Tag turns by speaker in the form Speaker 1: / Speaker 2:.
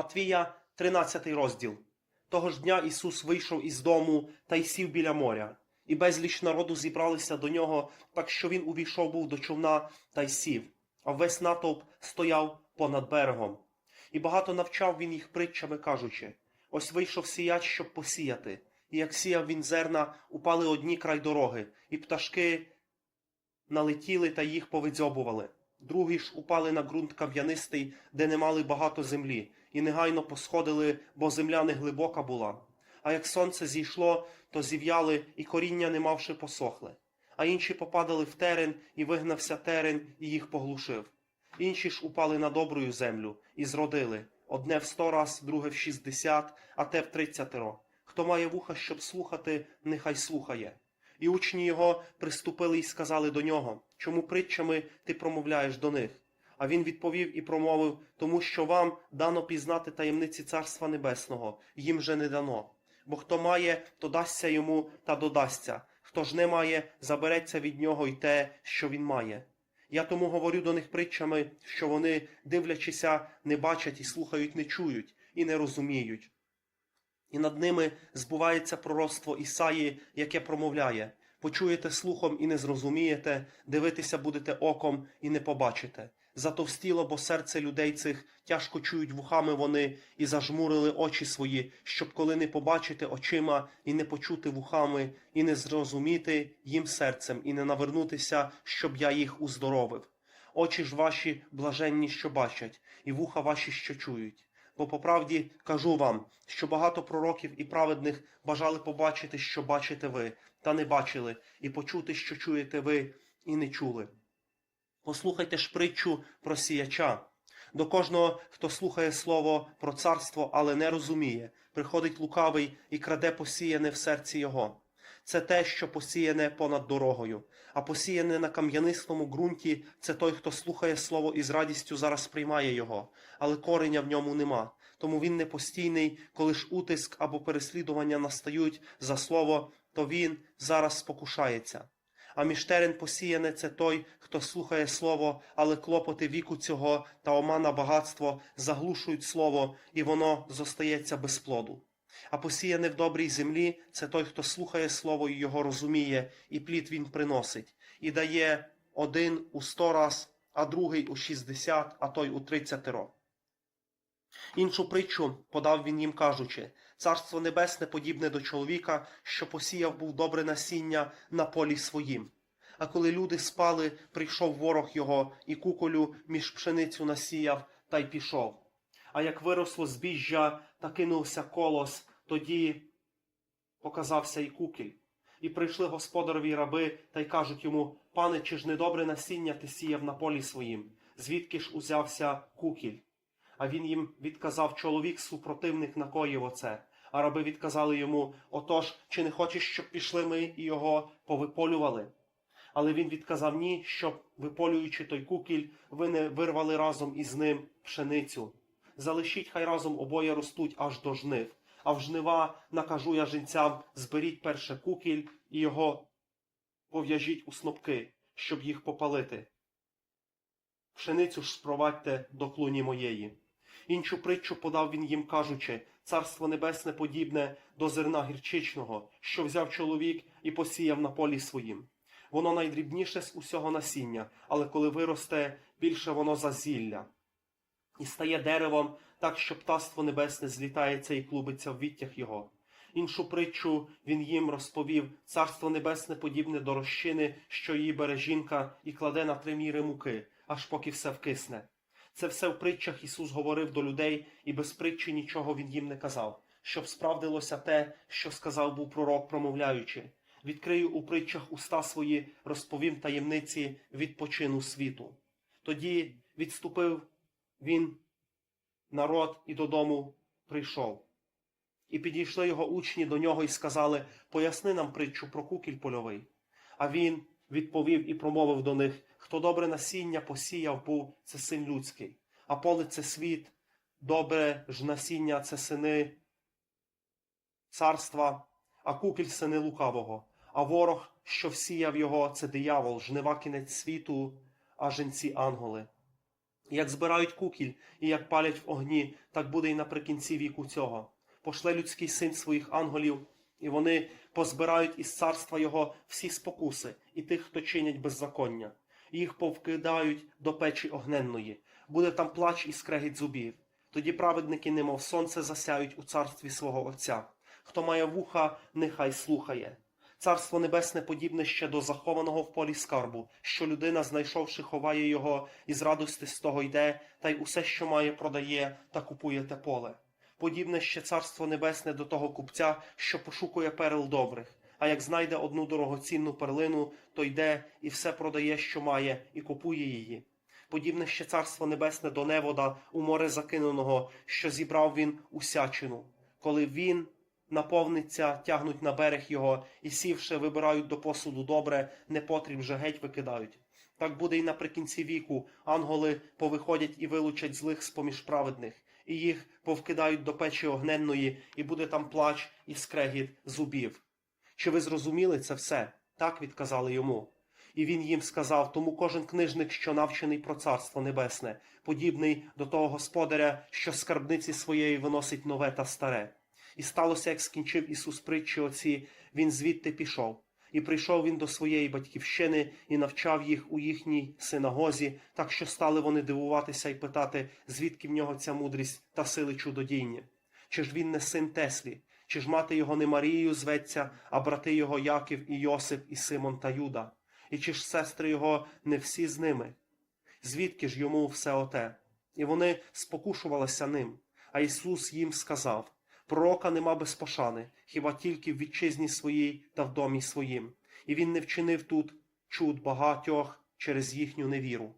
Speaker 1: Матвія, 13 розділ. Того ж дня Ісус вийшов із дому та й сів біля моря, і безліч народу зібралися до нього, так що він увійшов був до човна та й сів, а весь натовп стояв понад берегом. І багато навчав він їх притчами, кажучи: ось вийшов сіяч, щоб посіяти, і як сіяв він зерна, упали одні край дороги, і пташки налетіли та їх повидзьобували. Другі ж упали на ґрунт кам'янистий, де не мали багато землі, і негайно посходили, бо земля не глибока була. А як сонце зійшло, то зів'яли, і коріння, не мавши, посохли. А інші попадали в терен, і вигнався терен, і їх поглушив. Інші ж упали на добрую землю і зродили одне в сто раз, друге в шістдесят, а те в тридцятеро. Хто має вуха, щоб слухати, нехай слухає. І учні його приступили і сказали до нього, чому притчами ти промовляєш до них? А він відповів і промовив, тому що вам дано пізнати таємниці Царства Небесного, їм же не дано. Бо хто має, то дасться йому та додасться, хто ж не має, забереться від нього й те, що він має. Я тому говорю до них притчами, що вони, дивлячися, не бачать і слухають, не чують, і не розуміють. І над ними збувається пророцтво Ісаї, яке промовляє: почуєте слухом і не зрозумієте, дивитися будете оком і не побачите. Затовстіло, бо серце людей цих тяжко чують вухами вони і зажмурили очі свої, щоб коли не побачити очима і не почути вухами, і не зрозуміти їм серцем, і не навернутися, щоб я їх уздоровив. Очі ж ваші блаженні, що бачать, і вуха ваші, що чують. Бо по правді кажу вам, що багато пророків і праведних бажали побачити, що бачите ви, та не бачили, і почути, що чуєте ви, і не чули. Послухайте ж притчу про сіяча. До кожного, хто слухає слово про царство, але не розуміє, приходить лукавий і краде посіяне в серці його. Це те, що посіяне понад дорогою, а посіяне на кам'янистому ґрунті це той, хто слухає слово і з радістю зараз приймає його, але кореня в ньому нема. Тому він не постійний, коли ж утиск або переслідування настають за слово, то він зараз спокушається. А між посіяне це той, хто слухає слово, але клопоти віку цього та омана багатство заглушують слово, і воно зостається без плоду. А посіяне в добрій землі це той, хто слухає слово і його розуміє, і плід він приносить, і дає один у сто раз, а другий у шістдесят, а той у тридцятеро. Іншу притчу подав він їм, кажучи: Царство Небесне подібне до чоловіка, що посіяв був добре насіння на полі своїм. А коли люди спали, прийшов ворог його і куколю між пшеницю насіяв та й пішов. А як виросло збіжжя та кинувся колос, тоді показався і кукіль. І прийшли господарові раби та й кажуть йому: Пане, чи ж не добре насіння ти сіяв на полі своїм? Звідки ж узявся кукіль? А він їм відказав чоловік, супротивник накоїв оце. А раби відказали йому: Отож, чи не хочеш, щоб пішли ми і його повиполювали? Але він відказав ні, щоб, виполюючи той кукіль, ви не вирвали разом із ним пшеницю. Залишіть, хай разом обоє ростуть аж до жнив. А в жнива накажу я жінцям, зберіть перше кукіль і його пов'яжіть у снопки, щоб їх попалити. Пшеницю ж спровадьте до клуні моєї. Іншу притчу подав він їм, кажучи, царство небесне подібне до зерна гірчичного, що взяв чоловік і посіяв на полі своїм. Воно найдрібніше з усього насіння, але коли виросте, більше воно за зілля. І стає деревом, так що птаство небесне злітається і клубиться в віттях його. Іншу притчу він їм розповів царство небесне подібне до розчини, що її бере жінка і кладе на три міри муки, аж поки все вкисне. Це все в притчах Ісус говорив до людей, і без притчі нічого він їм не казав, щоб справдилося те, що сказав був пророк, промовляючи. Відкрию у притчах уста свої, розповім таємниці відпочину світу. Тоді відступив він народ і додому прийшов. І підійшли його учні до нього і сказали: Поясни нам притчу про кукіль польовий. А він відповів і промовив до них: Хто добре насіння посіяв, був це син людський, а поле це світ, добре ж насіння це сини царства, а кукіль сини лукавого, а ворог, що всіяв його, це диявол, жнива кінець світу, а женці ангели. Як збирають кукіль і як палять в огні, так буде і наприкінці віку цього. Пошле людський син своїх анголів, і вони позбирають із царства його всі спокуси і тих, хто чинять беззаконня. Їх повкидають до печі огненної. Буде там плач і скрегіт зубів. Тоді праведники, немов сонце, засяють у царстві свого Отця. Хто має вуха, нехай слухає. Царство небесне подібне ще до захованого в полі скарбу, що людина, знайшовши, ховає його, і з радости з того йде, та й усе, що має, продає та купує те поле. Подібне ще царство небесне до того купця, що пошукує перел добрих, а як знайде одну дорогоцінну перлину, то йде і все продає, що має, і купує її. Подібне ще царство небесне до невода у море закиненого, що зібрав він усячину. Коли він наповниться, тягнуть на берег його, і сівши, вибирають до посуду добре, непотріб же геть викидають. Так буде й наприкінці віку. Анголи повиходять і вилучать злих з-поміж праведних, і їх повкидають до печі огненної, і буде там плач і скрегіт зубів. Чи ви зрозуміли це все? Так відказали йому. І він їм сказав, тому кожен книжник, що навчений про царство небесне, подібний до того господаря, що скарбниці своєї виносить нове та старе. І сталося, як скінчив Ісус притчі оці, він звідти пішов. І прийшов він до своєї батьківщини і навчав їх у їхній синагозі, так що стали вони дивуватися і питати, звідки в нього ця мудрість та сили чудодійні. Чи ж він не син Теслі, чи ж мати його не Марією зветься, а брати його Яків і Йосип, і Симон та Юда? І чи ж сестри його не всі з ними? Звідки ж йому все оте? І вони спокушувалися ним. А Ісус їм сказав: Пророка нема без пошани, хіба тільки в вітчизні своїй та в домі своїм. І він не вчинив тут чуд багатьох через їхню невіру.